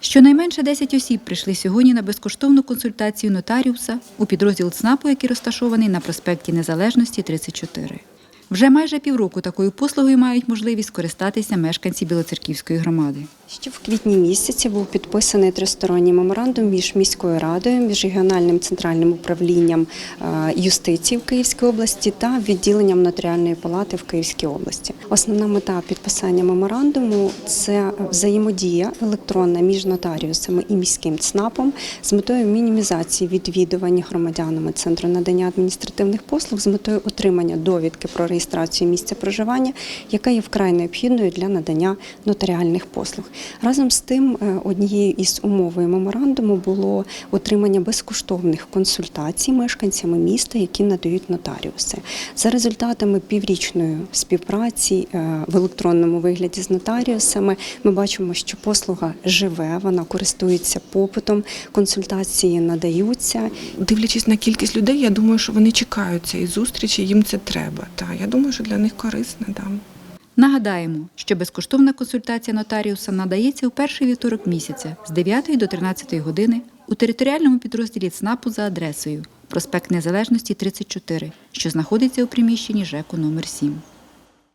Щонайменше 10 осіб прийшли сьогодні на безкоштовну консультацію нотаріуса у підрозділ ЦНАПу, який розташований на проспекті Незалежності 34. Вже майже півроку такою послугою мають можливість скористатися мешканці Білоцерківської громади. Ще в квітні місяці був підписаний тристоронній меморандум між міською радою, між регіональним центральним управлінням е, юстиції в Київській області та відділенням нотаріальної палати в Київській області. Основна мета підписання меморандуму це взаємодія електронна між нотаріусами і міським ЦНАПом з метою мінімізації відвідування громадянами центру надання адміністративних послуг з метою отримання довідки про реєстрацію місця проживання, яка є вкрай необхідною для надання нотаріальних послуг. Разом з тим, е, однією із умовою меморандуму було отримання безкоштовних консультацій мешканцями міста, які надають нотаріуси. За результатами піврічної співпраці е, в електронному вигляді з нотаріусами, ми бачимо, що послуга живе, вона користується попитом, консультації надаються. Дивлячись на кількість людей, я думаю, що вони чекають цієї зустрічі, їм це треба. Я думаю, що для них корисне Да. Нагадаємо, що безкоштовна консультація нотаріуса надається у перший вівторок місяця з 9 до 13 години у територіальному підрозділі ЦНАПу за адресою проспект Незалежності 34, що знаходиться у приміщенні ЖЕКу номер 7.